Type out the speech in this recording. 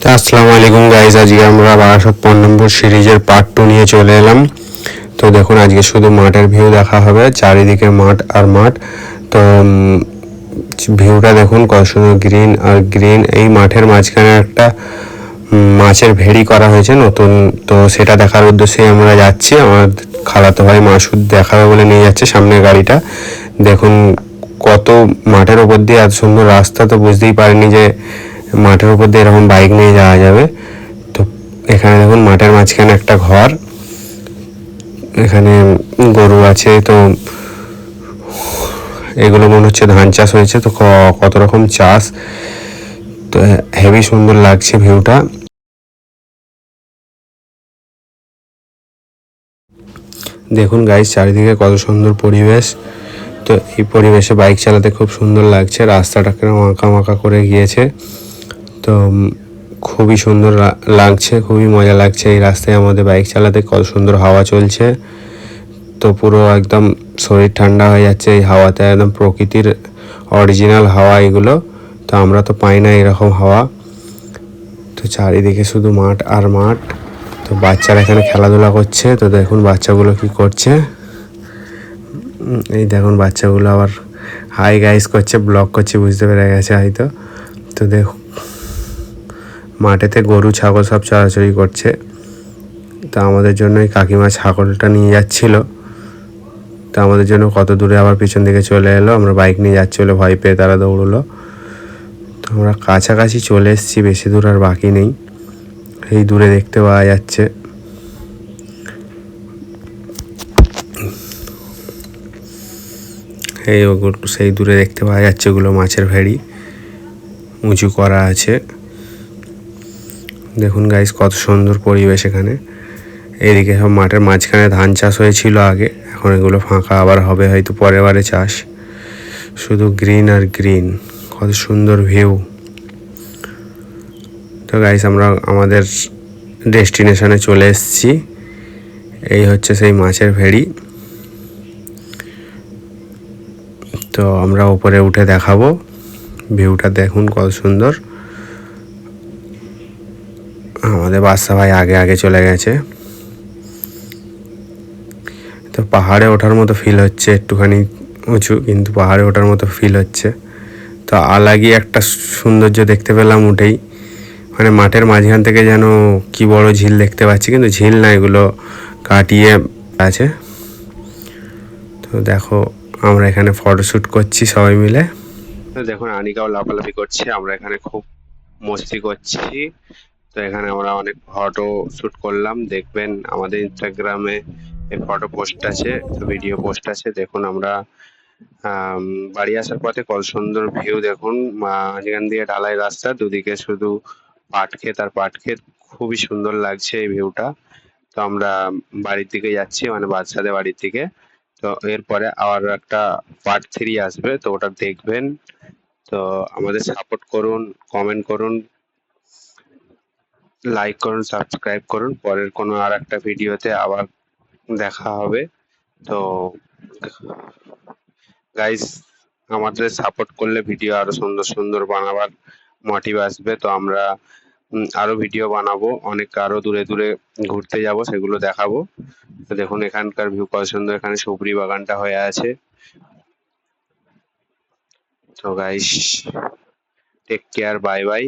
তো আসসালামু আলাইকুম গাইজ আজকে আমরা বারাসত পনেরো নম্বর সিরিজের পার্ট টু নিয়ে চলে এলাম। তো দেখুন, আজকে শুধু মাঠের ভিউ দেখা হবে, চারিদিকে মাঠ আর মাঠ। তো ভিউটা দেখুন, কত সুন্দর গ্রিন আর গ্রিন এই মাঠের মাঝখানে একটা মাছের ভেড়ি করা হয়েছে নতুন। তো সেটা দেখার উদ্দেশ্যে আমরা যাচ্ছি। আমার খালাতো ভাই মাসুদ দেখাবে বলে নিয়ে যাচ্ছে সামনের গাড়িটা। দেখুন, কত মাঠের ওপর দিয়ে এত সুন্দর রাস্তা, তো বুঝতেই পারিনি যে মাঠের উপর দিয়ে এরকম বাইক নিয়ে যাওয়া যাবে। তো এখানে দেখুন মাঠের মাঝখানে একটা ঘর, এখানে গরু আছে, তো এগুলো মনে হচ্ছে ধান চাষ হয়েছে, তো কত রকম চাষ? তো হেভি সুন্দর লাগছে ভিউটা। দেখুন গাইস চারিদিকে কত সুন্দর পরিবেশ। তো এই পরিবেশে বাইক চালাতে খুব সুন্দর লাগছে রাস্তাটা রাস্তাটাকে আঁকা মাঁকা করে গিয়েছে। তো খুবই সুন্দর লাগছে, খুবই মজা লাগছে এই রাস্তায় আমাদের বাইক চালাতে। কত সুন্দর হাওয়া চলছে। তো পুরো একদম শরীর ঠান্ডা হয়ে যাচ্ছে এই হাওয়াতে, একদম প্রকৃতির অরিজিনাল হাওয়া এগুলো। তো আমরা তো পাই না এরকম হাওয়া। তো চারিদিকে শুধু মাঠ আর মাঠ। তো বাচ্চারা এখানে খেলাধুলা করছে। তো দেখুন বাচ্চাগুলো কি করছে। এই দেখুন বাচ্চাগুলো আবার, হাই গাইস করছে ব্লক করছে, বুঝতে পেরে গেছে হয়তো। তো দেখ মাঠেতে গরু, ছাগল সব চড়াচড়ি করছে। তো আমাদের জন্য এই কাকিমা ছাগলটা নিয়ে যাচ্ছিল। তো আমাদের জন্য কত দূরে আবার পিছন দিকে চলে এলো। আমরা বাইক নিয়ে যাচ্ছি বলে ভয় পেয়ে তারা দৌড়লো। তো আমরা কাছাকাছি চলে এসেছি, বেশি দূর আর বাকি নেই। এই দূরে দেখতে পাওয়া যাচ্ছে। এই ওগুলো সেই দূরে দেখতে পাওয়া যাচ্ছে ওগুলো মাছের ভেড়ি। উঁচু করা আছে। দেখুন গাইস কত সুন্দর পরিবেশ এখানে। এদিকে সব মাঠের মাঝখানে ধান চাষ হয়েছিল আগে, এখন এগুলো ফাঁকা, আবার হবে হয়তো পরের বারে চাষ। শুধু গ্রিন আর গ্রিন কত সুন্দর ভিউ তো গাইস আমরা আমাদের ডেস্টিনেশনে চলে এসেছি। এই হচ্ছে সেই মাছের ভেড়ি। তো আমরা উপরে উঠে দেখাবো। ভিউটা দেখুন কত সুন্দর। আমাদের বাদশা ভাই আগে আগে চলে গেছে। তো পাহাড়ে ওঠার মতো ফিল হচ্ছে, একটুখানি উঁচু, কিন্তু পাহাড়ে ওঠার মতো ফিল হচ্ছে। তো আলাগি একটা সৌন্দর্য দেখতে পেলাম উঠেই। মানে মাঠের মাঝখান থেকে যেন কি বড় ঝিল দেখতে পাচ্ছি, কিন্তু ঝিল না, এগুলো কাটিয়ে আছে। তো দেখো, আমরা এখানে ফটোশ্যুট করছি সবাই মিলে। দেখুন আনিকাও লাফালাফি করছে, আমরা এখানে খুব মস্তি করছি। তো এখানে আমরা অনেক ফটো শ্যুট করলাম। দেখবেন আমাদের ইনস্টাগ্রামে ফটো পোস্ট আছে ভিডিও পোস্ট আছে। দেখুন আমরা বাড়ি আসার পথে কত সুন্দর ভিউ দেখুন। যেখান দিয়ে ঢালাই রাস্তা, দুদিকে শুধু পাট ক্ষেত আর পাট ক্ষেত। খুবই সুন্দর লাগছে এই ভিউটা তো আমরা বাড়ির দিকে যাচ্ছি মানে বাচ্চাদের বাড়ির দিকে। তো এরপরে আবার একটা পার্ট থ্রি আসবে, তো ওটা দেখবেন। তো আমাদের সাপোর্ট করুন কমেন্ট করুন। লাইক করুন সাবস্ক্রাইব করুন। পরের কোনো আর একটা ভিডিওতে আবার দেখা হবে। তো গাইস আমাদের সাপোর্ট করলে ভিডিও আরও সুন্দর সুন্দর বানাবার মোটিভ আসবে। তো আমরা আরও ভিডিও বানাবো। অনেক আরও দূরে দূরে ঘুরতে যাব, সেগুলো দেখাবো। তো দেখুন, এখানকার ভিউ কত সুন্দর। এখানে সুপরি বাগানটা হয়ে আছে। তো guys take care bye bye